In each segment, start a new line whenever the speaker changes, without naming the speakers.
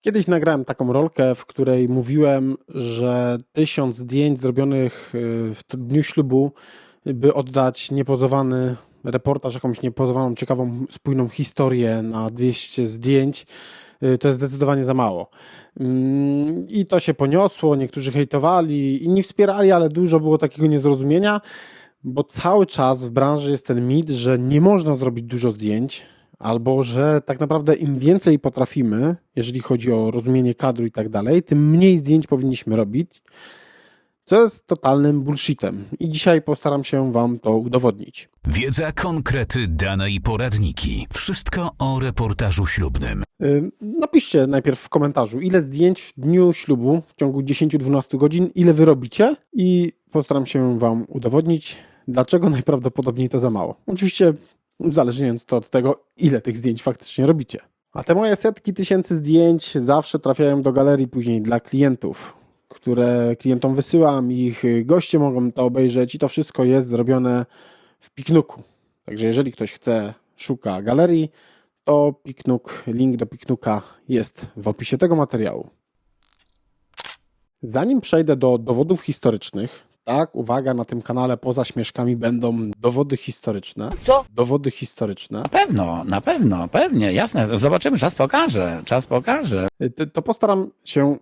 Kiedyś nagrałem taką rolkę, w której mówiłem, że tysiąc zdjęć zrobionych y, w dniu ślubu, by oddać niepozowany reportaż, jakąś niepozowaną, ciekawą, spójną historię na 200 zdjęć, y, to jest zdecydowanie za mało. Mm, I to się poniosło, niektórzy hejtowali, inni wspierali, ale dużo było takiego niezrozumienia, bo cały czas w branży jest ten mit, że nie można zrobić dużo zdjęć, albo że tak naprawdę im więcej potrafimy, jeżeli chodzi o rozumienie kadru i tak dalej, tym mniej zdjęć powinniśmy robić, co jest totalnym bullshitem. I dzisiaj postaram się Wam to udowodnić.
Wiedza, konkrety, dane i poradniki. Wszystko o reportażu ślubnym.
Napiszcie najpierw w komentarzu, ile zdjęć w dniu ślubu w ciągu 10-12 godzin, ile wy robicie i postaram się Wam udowodnić, dlaczego najprawdopodobniej to za mało. Oczywiście uzależniając to od tego, ile tych zdjęć faktycznie robicie. A te moje setki tysięcy zdjęć zawsze trafiają do galerii później dla klientów, które klientom wysyłam, ich goście mogą to obejrzeć i to wszystko jest zrobione w Piknuku. Także jeżeli ktoś chce, szuka galerii, to Piknuk, link do Piknuka jest w opisie tego materiału. Zanim przejdę do dowodów historycznych, tak, uwaga, na tym kanale poza śmieszkami będą dowody historyczne.
Co?
Dowody historyczne.
Na pewno, na pewno, pewnie, jasne. Zobaczymy, czas pokaże, czas pokaże.
To, to postaram się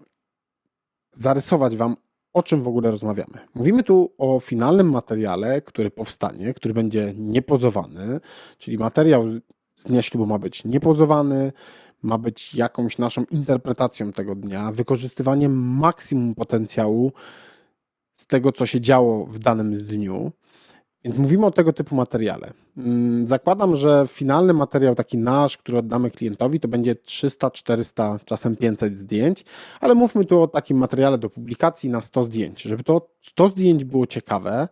zarysować Wam, o czym w ogóle rozmawiamy. Mówimy tu o finalnym materiale, który powstanie, który będzie niepozowany, czyli materiał z dnia ślubu ma być niepozowany, ma być jakąś naszą interpretacją tego dnia, wykorzystywaniem maksimum potencjału z tego, co się działo w danym dniu. Więc mówimy o tego typu materiale. Mm, Zakładam, że finalny materiał, taki nasz, który oddamy klientowi, to będzie 300, 400, czasem 500 zdjęć, ale mówmy tu o takim materiale do publikacji na 100 zdjęć. Żeby to 100 zdjęć było ciekawe,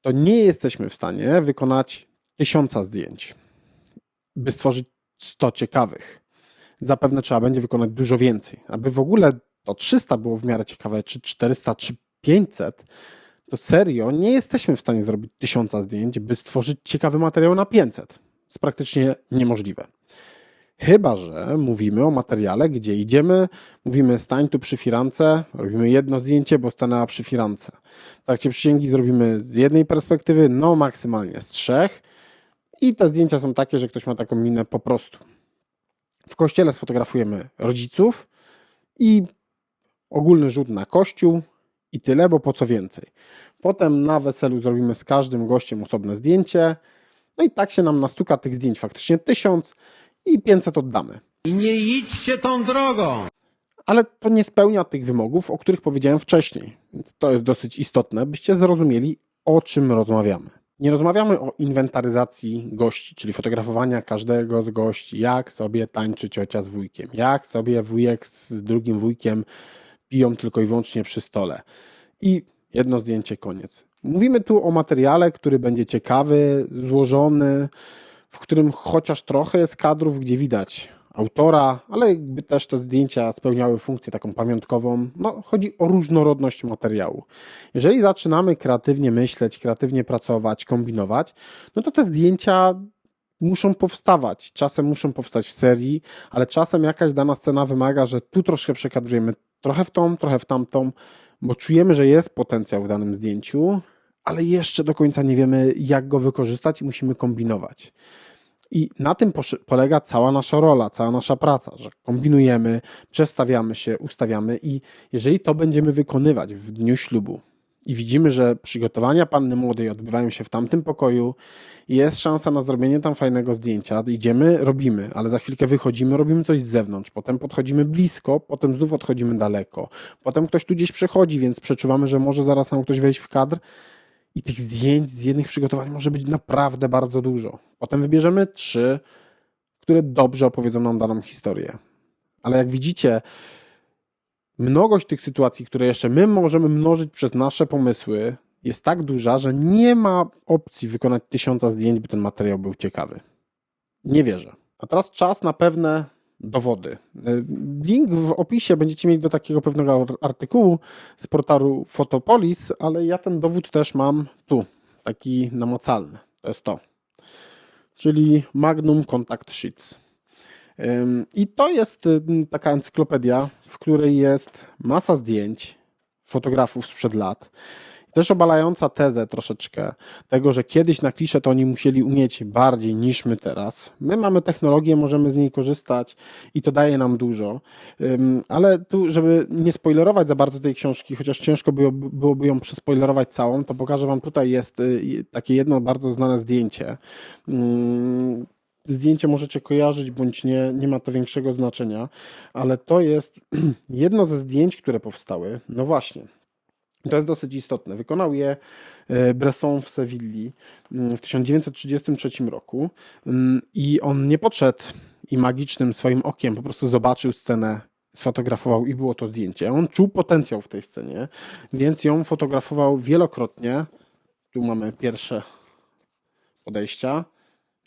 to nie jesteśmy w stanie wykonać 1000 zdjęć, by stworzyć 100 ciekawych. Zapewne trzeba będzie wykonać dużo więcej. Aby w ogóle to 300 było w miarę ciekawe, czy 400, czy 500, to serio nie jesteśmy w stanie zrobić tysiąca zdjęć, by stworzyć ciekawy materiał na 500. Jest praktycznie niemożliwe. Chyba, że mówimy o materiale, gdzie idziemy, mówimy stań tu przy firance, robimy jedno zdjęcie, bo stanęła przy firance. W trakcie przysięgi zrobimy z jednej perspektywy, no maksymalnie z trzech i te zdjęcia są takie, że ktoś ma taką minę po prostu. W kościele sfotografujemy rodziców i ogólny rzut na kościół, i tyle, bo po co więcej. Potem na weselu zrobimy z każdym gościem osobne zdjęcie. No i tak się nam nastuka tych zdjęć faktycznie tysiąc i 500 oddamy.
I nie idźcie tą drogą.
Ale to nie spełnia tych wymogów, o których powiedziałem wcześniej. Więc to jest dosyć istotne, byście zrozumieli, o czym rozmawiamy. Nie rozmawiamy o inwentaryzacji gości, czyli fotografowania każdego z gości, jak sobie tańczy ciocia z wujkiem, jak sobie wujek z drugim wujkiem piją tylko i wyłącznie przy stole. I jedno zdjęcie, koniec. Mówimy tu o materiale, który będzie ciekawy, złożony, w którym chociaż trochę jest kadrów, gdzie widać autora, ale jakby też te zdjęcia spełniały funkcję taką pamiątkową. No, chodzi o różnorodność materiału. Jeżeli zaczynamy kreatywnie myśleć, kreatywnie pracować, kombinować, no to te zdjęcia muszą powstawać. Czasem muszą powstać w serii, ale czasem jakaś dana scena wymaga, że tu troszkę przekadrujemy trochę w tą, trochę w tamtą, bo czujemy, że jest potencjał w danym zdjęciu, ale jeszcze do końca nie wiemy, jak go wykorzystać i musimy kombinować. I na tym polega cała nasza rola, cała nasza praca, że kombinujemy, przestawiamy się, ustawiamy i jeżeli to będziemy wykonywać w dniu ślubu i widzimy, że przygotowania panny młodej odbywają się w tamtym pokoju. Jest szansa na zrobienie tam fajnego zdjęcia, idziemy, robimy, ale za chwilkę wychodzimy, robimy coś z zewnątrz, potem podchodzimy blisko, potem znów odchodzimy daleko, potem ktoś tu gdzieś przechodzi, więc przeczuwamy, że może zaraz nam ktoś wejść w kadr. I tych zdjęć z jednych przygotowań może być naprawdę bardzo dużo. Potem wybierzemy trzy, które dobrze opowiedzą nam daną historię. Ale jak widzicie, mnogość tych sytuacji, które jeszcze my możemy mnożyć przez nasze pomysły, jest tak duża, że nie ma opcji wykonać tysiąca zdjęć, by ten materiał był ciekawy. Nie wierzę. A teraz czas na pewne dowody. Link w opisie będziecie mieli do takiego pewnego artykułu z portalu Photopolis, ale ja ten dowód też mam tu, taki namacalny. To jest to. Czyli Magnum Contact Sheets. I to jest y, taka encyklopedia, w której jest masa zdjęć fotografów sprzed lat. Też obalająca tezę troszeczkę tego, że kiedyś na klisze to oni musieli umieć bardziej niż my teraz. My mamy technologię, możemy z niej korzystać i to daje nam dużo. Ale tu, żeby nie spoilerować za bardzo tej książki, chociaż ciężko byłoby, byłoby ją przespoilerować całą, to pokażę Wam tutaj jest y, takie jedno bardzo znane zdjęcie. Zdjęcie możecie kojarzyć, bądź nie, nie ma to większego znaczenia, ale to jest jedno ze zdjęć, które powstały. No właśnie, to jest dosyć istotne. Wykonał je e, Bresson w Sewilli mm, w 1933 roku Mm, i on nie podszedł i magicznym swoim okiem po prostu zobaczył scenę, sfotografował i było to zdjęcie. On czuł potencjał w tej scenie, więc ją fotografował wielokrotnie. Tu mamy pierwsze podejścia.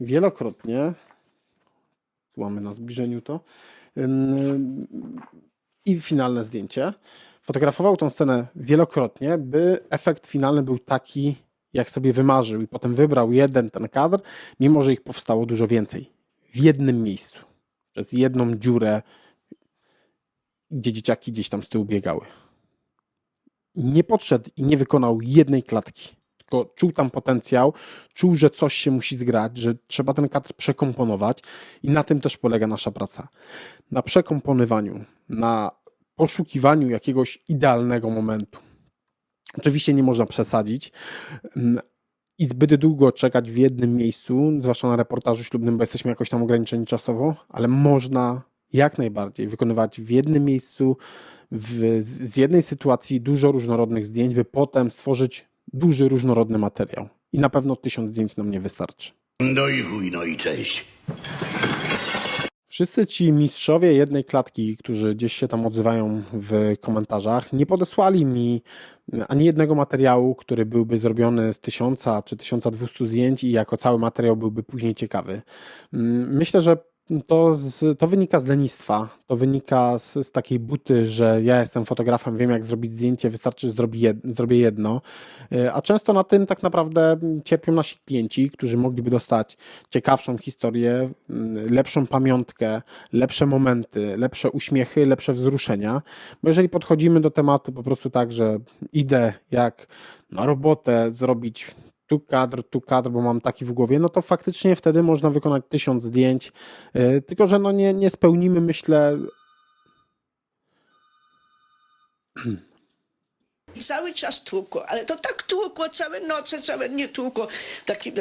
Wielokrotnie. Tu mamy na zbliżeniu to. I finalne zdjęcie fotografował tą scenę wielokrotnie, by efekt finalny był taki, jak sobie wymarzył, i potem wybrał jeden ten kadr, mimo że ich powstało dużo więcej. W jednym miejscu. Przez jedną dziurę, gdzie dzieciaki gdzieś tam z tyłu biegały. Nie podszedł i nie wykonał jednej klatki. Tylko czuł tam potencjał, czuł, że coś się musi zgrać, że trzeba ten kadr przekomponować, i na tym też polega nasza praca. Na przekomponowaniu, na poszukiwaniu jakiegoś idealnego momentu. Oczywiście nie można przesadzić mm, i zbyt długo czekać w jednym miejscu, zwłaszcza na reportażu ślubnym, bo jesteśmy jakoś tam ograniczeni czasowo, ale można jak najbardziej wykonywać w jednym miejscu, w, z jednej sytuacji dużo różnorodnych zdjęć, by potem stworzyć duży, różnorodny materiał. I na pewno tysiąc zdjęć nam nie wystarczy.
No i chuj, no i cześć.
Wszyscy ci mistrzowie jednej klatki, którzy gdzieś się tam odzywają w komentarzach, nie podesłali mi ani jednego materiału, który byłby zrobiony z 1000 czy 1200 zdjęć i jako cały materiał byłby później ciekawy. Mm, Myślę, że to, z, to wynika z lenistwa, to wynika z, z takiej buty, że ja jestem fotografem, wiem jak zrobić zdjęcie, wystarczy, że zrobię jed, zrobię jedno. Y, A często na tym tak naprawdę cierpią nasi klienci, którzy mogliby dostać ciekawszą historię, mm, lepszą pamiątkę, lepsze momenty, lepsze uśmiechy, lepsze wzruszenia. Bo jeżeli podchodzimy do tematu po prostu tak, że idę jak na robotę zrobić tu kadr, tu kadr, bo mam taki w głowie, no to faktycznie wtedy można wykonać tysiąc zdjęć, y, tylko że no nie, nie spełnimy, myślę,
Cały czas tłukło, ale to tak tłukło, całe noce, całe nie tłukło. Taki...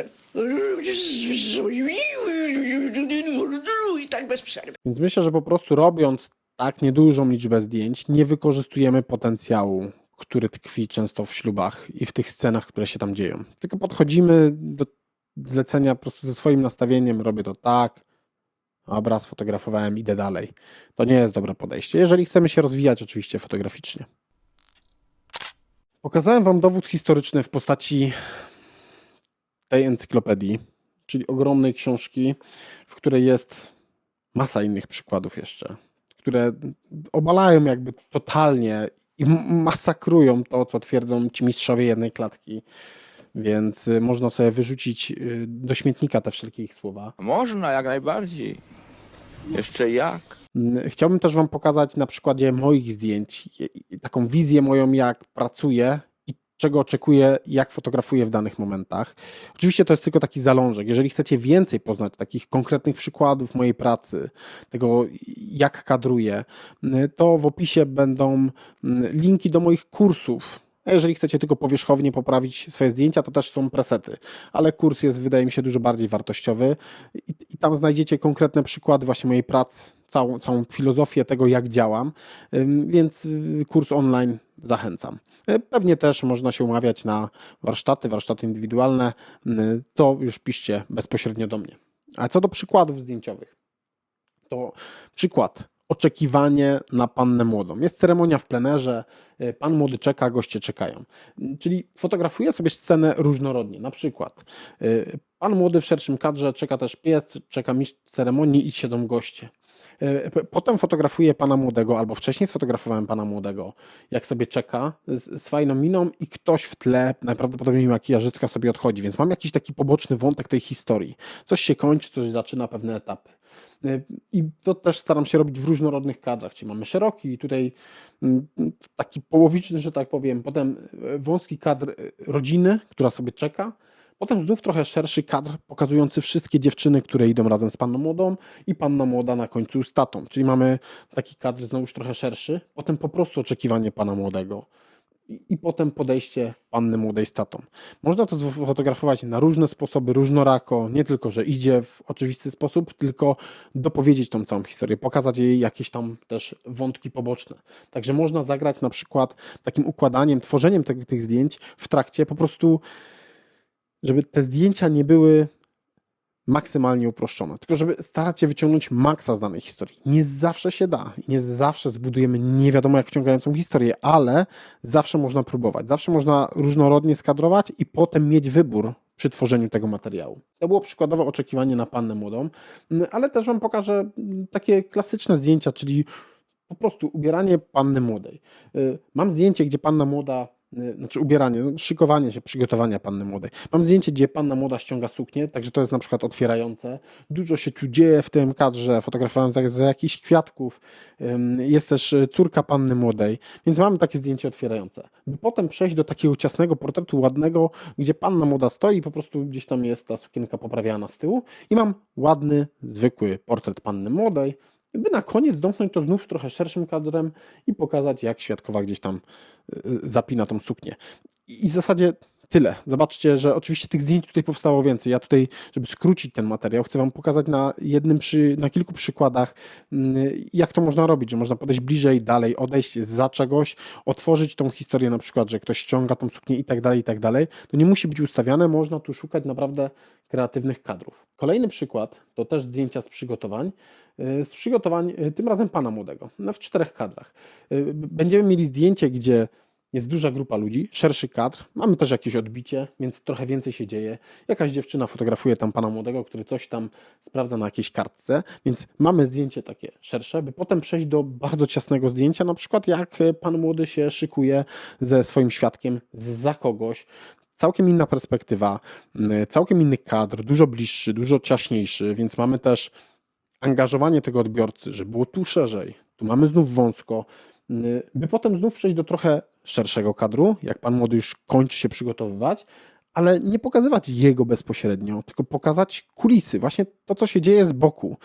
I tak bez przerwy.
Więc myślę, że po prostu robiąc tak niedużą liczbę zdjęć, nie wykorzystujemy potencjału, który tkwi często w ślubach i w tych scenach, które się tam dzieją. Tylko podchodzimy do zlecenia po prostu ze swoim nastawieniem, robię to tak, dobra, sfotografowałem, idę dalej. To nie jest dobre podejście, jeżeli chcemy się rozwijać oczywiście fotograficznie. Pokazałem Wam dowód historyczny w postaci tej encyklopedii, czyli ogromnej książki, w której jest masa innych przykładów jeszcze, które obalają jakby totalnie i masakrują to, co twierdzą ci mistrzowie jednej klatki. Więc y, można sobie wyrzucić y, do śmietnika te wszelkie ich słowa.
Można, jak najbardziej. Jeszcze jak?
Mm, Chciałbym też Wam pokazać na przykładzie moich zdjęć taką wizję moją, jak pracuję czego oczekuję, jak fotografuję w danych momentach. Oczywiście to jest tylko taki zalążek. Jeżeli chcecie więcej poznać takich konkretnych przykładów mojej pracy, tego jak kadruję, to w opisie będą mm, linki do moich kursów. A jeżeli chcecie tylko powierzchownie poprawić swoje zdjęcia, to też są presety, ale kurs jest, wydaje mi się, dużo bardziej wartościowy i, i tam znajdziecie konkretne przykłady właśnie mojej pracy, całą, całą filozofię tego, jak działam, więc y, kurs online zachęcam. Y, Pewnie też można się umawiać na warsztaty, warsztaty indywidualne, y, to już piszcie bezpośrednio do mnie. A co do przykładów zdjęciowych, to przykład. Oczekiwanie na pannę młodą. Jest ceremonia w plenerze, y, pan młody czeka, goście czekają. Y, Czyli fotografuję sobie scenę różnorodnie. Na przykład y, pan młody w szerszym kadrze, czeka też pies, czeka mistrz ceremonii i siedzą goście. P- Potem fotografuję pana młodego, albo wcześniej sfotografowałem pana młodego, jak sobie czeka z, z fajną miną i ktoś w tle, najprawdopodobniej makijażystka sobie odchodzi, więc mam jakiś taki poboczny wątek tej historii. Coś się kończy, coś zaczyna, pewne etapy. Y, I to też staram się robić w różnorodnych kadrach, czyli mamy szeroki, tutaj mm, taki połowiczny, że tak powiem, potem y, wąski kadr rodziny, która sobie czeka, potem znów trochę szerszy kadr pokazujący wszystkie dziewczyny, które idą razem z panną młodą i panna młoda na końcu z tatą, czyli mamy taki kadr znowuż trochę szerszy, potem po prostu oczekiwanie pana młodego i, i potem podejście panny młodej z tatą. Można to sfotografować na różne sposoby, różnorako, nie tylko, że idzie w oczywisty sposób, tylko dopowiedzieć tą całą historię, pokazać jej jakieś tam też wątki poboczne. Także można zagrać na przykład takim układaniem, tworzeniem tych, tych zdjęć w trakcie po prostu, żeby te zdjęcia nie były maksymalnie uproszczone, tylko żeby starać się wyciągnąć maksa z danej historii. Nie zawsze się da, i nie zawsze zbudujemy nie wiadomo jak wciągającą historię, ale zawsze można próbować, zawsze można różnorodnie skadrować i potem mieć wybór przy tworzeniu tego materiału. To było przykładowo oczekiwanie na pannę młodą, mm, ale też Wam pokażę mm, takie klasyczne zdjęcia, czyli po prostu ubieranie panny młodej. Y, Mam zdjęcie, gdzie panna młoda, znaczy ubieranie, no, szykowanie się, przygotowania panny młodej. Mam zdjęcie, gdzie panna młoda ściąga suknię, także to jest na przykład otwierające. Dużo się tu dzieje w tym kadrze, fotografowałem za, za jakichś kwiatków. Jest też y, córka panny młodej, więc mamy takie zdjęcie otwierające. By potem przejść do takiego ciasnego portretu ładnego, gdzie panna młoda stoi i po prostu gdzieś tam jest ta sukienka poprawiana z tyłu i mam ładny, zwykły portret panny młodej, by na koniec domknąć to znów trochę szerszym kadrem i pokazać, jak świadkowa gdzieś tam y, zapina tą suknię. I w zasadzie tyle. Zobaczcie, że oczywiście tych zdjęć tutaj powstało więcej. Ja tutaj, żeby skrócić ten materiał, chcę Wam pokazać na jednym, przy, na kilku przykładach, mm, jak to można robić, że można podejść bliżej, dalej, odejść za czegoś, otworzyć tą historię na przykład, że ktoś ściąga tą suknię i tak dalej, i tak dalej. To nie musi być ustawiane, można tu szukać naprawdę kreatywnych kadrów. Kolejny przykład to też zdjęcia z przygotowań. Y, Z przygotowań, y, tym razem pana młodego, no w czterech kadrach. Y, Będziemy mieli zdjęcie, gdzie jest duża grupa ludzi, szerszy kadr, mamy też jakieś odbicie, więc trochę więcej się dzieje. Jakaś dziewczyna fotografuje tam pana młodego, który coś tam sprawdza na jakiejś kartce, więc mamy zdjęcie takie szersze, by potem przejść do bardzo ciasnego zdjęcia, na przykład jak y, pan młody się szykuje ze swoim świadkiem za kogoś. Całkiem inna perspektywa, y, całkiem inny kadr, dużo bliższy, dużo ciaśniejszy, więc mamy też angażowanie tego odbiorcy, że było tu szerzej, tu mamy znów wąsko, y, by potem znów przejść do trochę szerszego kadru, jak pan młody już kończy się przygotowywać, ale nie pokazywać jego bezpośrednio, tylko pokazać kulisy, właśnie to, co się dzieje z boku.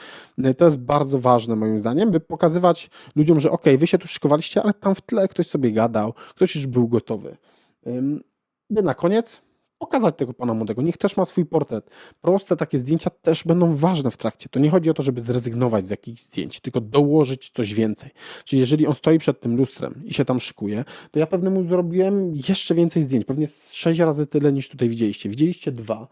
Y, To jest bardzo ważne moim zdaniem, by pokazywać ludziom, że ok, wy się tu szykowaliście, ale tam w tle ktoś sobie gadał, ktoś już był gotowy. By na koniec pokazać tego pana młodego. Niech też ma swój portret. Proste takie zdjęcia też będą ważne w trakcie. To nie chodzi o to, żeby zrezygnować z jakichś zdjęć, tylko dołożyć coś więcej. Czyli jeżeli on stoi przed tym lustrem i się tam szykuje, to ja pewnie mu zrobiłem jeszcze więcej zdjęć. Pewnie sześć razy tyle niż tutaj widzieliście. Widzieliście dwa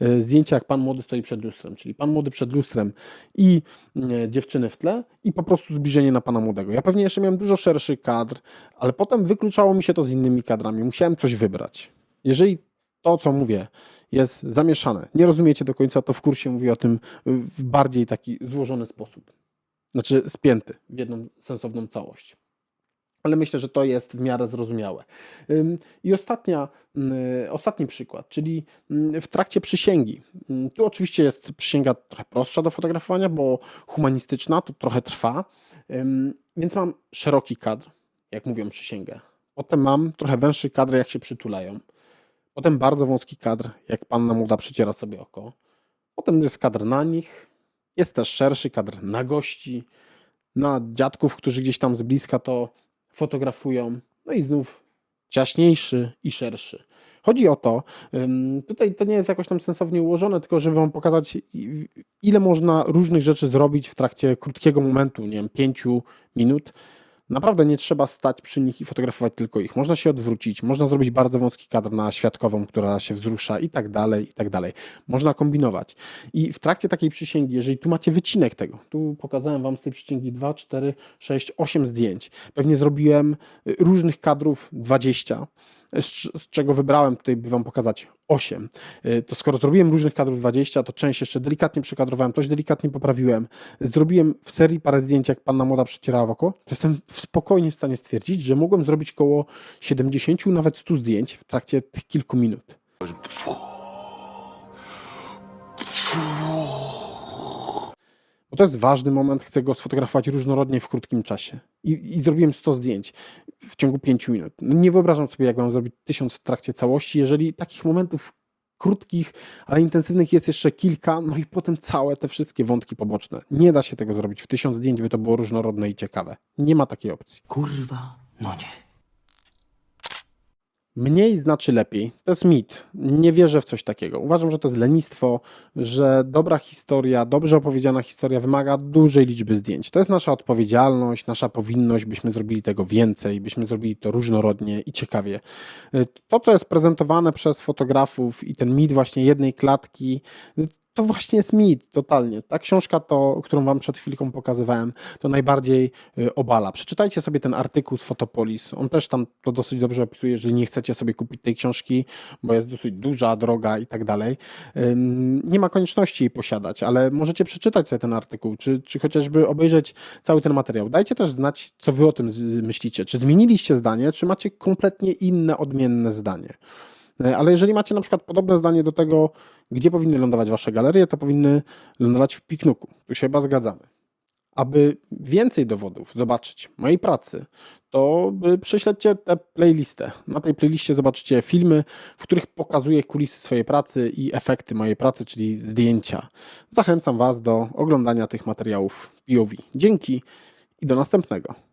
e, zdjęcia, jak pan młody stoi przed lustrem. Czyli pan młody przed lustrem i e, dziewczyny w tle i po prostu zbliżenie na pana młodego. Ja pewnie jeszcze miałem dużo szerszy kadr, ale potem wykluczało mi się to z innymi kadrami. Musiałem coś wybrać. Jeżeli to, co mówię, jest zamieszane, nie rozumiecie do końca, to w kursie mówię o tym w bardziej taki złożony sposób. Znaczy spięty w jedną sensowną całość. Ale myślę, że to jest w miarę zrozumiałe. I ostatnia, y, ostatni przykład, czyli mm, w trakcie przysięgi. Ym, Tu oczywiście jest przysięga trochę prostsza do fotografowania, bo humanistyczna, to trochę trwa, więc mam szeroki kadr, jak mówią przysięgę. Potem mam trochę węższy kadr, jak się przytulają. Potem bardzo wąski kadr, jak panna młoda przyciera sobie oko. Potem jest kadr na nich. Jest też szerszy kadr na gości, na dziadków, którzy gdzieś tam z bliska to fotografują. No i znów ciaśniejszy i szerszy. Chodzi o to, tutaj to nie jest jakoś tam sensownie ułożone, tylko żeby wam pokazać, ile można różnych rzeczy zrobić w trakcie krótkiego momentu, nie wiem, pięciu minut. Naprawdę nie trzeba stać przy nich i fotografować tylko ich. Można się odwrócić, można zrobić bardzo wąski kadr na świadkową, która się wzrusza i tak dalej, i tak dalej. Można kombinować. I w trakcie takiej przysięgi, jeżeli tu macie wycinek tego, tu pokazałem wam z tej przysięgi 2, 4, 6, 8 zdjęć. Pewnie zrobiłem y, różnych kadrów 20, z, czego wybrałem tutaj, by wam pokazać 8. Y, To skoro zrobiłem różnych kadrów 20, to część jeszcze delikatnie przekadrowałem, coś delikatnie poprawiłem. Zrobiłem w serii parę zdjęć, jak panna młoda przecierała w oko. To jestem w spokojnie w stanie stwierdzić, że mogłem zrobić koło 70, nawet 100 zdjęć w trakcie tych kilku minut. To jest ważny moment, chcę go sfotografować różnorodnie w krótkim czasie. I, i zrobiłem 100 zdjęć w ciągu 5 minut. No nie wyobrażam sobie, jak mam zrobić tysiąc w trakcie całości, jeżeli takich momentów krótkich, ale intensywnych jest jeszcze kilka, no i potem całe te wszystkie wątki poboczne. Nie da się tego zrobić w tysiąc zdjęć, by to było różnorodne i ciekawe. Nie ma takiej opcji.
Kurwa, no nie.
Mniej znaczy lepiej. To jest mit. Nie wierzę w coś takiego. Uważam, że to jest lenistwo, że dobra historia, dobrze opowiedziana historia wymaga dużej liczby zdjęć. To jest nasza odpowiedzialność, nasza powinność, byśmy zrobili tego więcej, byśmy zrobili to różnorodnie i ciekawie. To, co jest prezentowane przez fotografów i ten mit właśnie jednej klatki, to właśnie jest mit, totalnie. Ta książka, to, którą wam przed chwilką pokazywałem, to najbardziej y, obala. Przeczytajcie sobie ten artykuł z Fotopolis. On też tam to dosyć dobrze opisuje, jeżeli nie chcecie sobie kupić tej książki, bo jest dosyć duża, droga i tak dalej. Nie ma konieczności jej posiadać, ale możecie przeczytać sobie ten artykuł, czy, czy chociażby obejrzeć cały ten materiał. Dajcie też znać, co wy o tym myślicie. Czy zmieniliście zdanie, czy macie kompletnie inne, odmienne zdanie. E, Ale jeżeli macie na przykład podobne zdanie do tego, gdzie powinny lądować wasze galerie, to powinny lądować w piknuku. Tu się chyba zgadzamy. Aby więcej dowodów zobaczyć mojej pracy, to y, prześledźcie tę playlistę. Na tej playliście zobaczycie filmy, w których pokazuję kulisy swojej pracy i efekty mojej pracy, czyli zdjęcia. Zachęcam Was do oglądania tych materiałów POV. Dzięki i do następnego.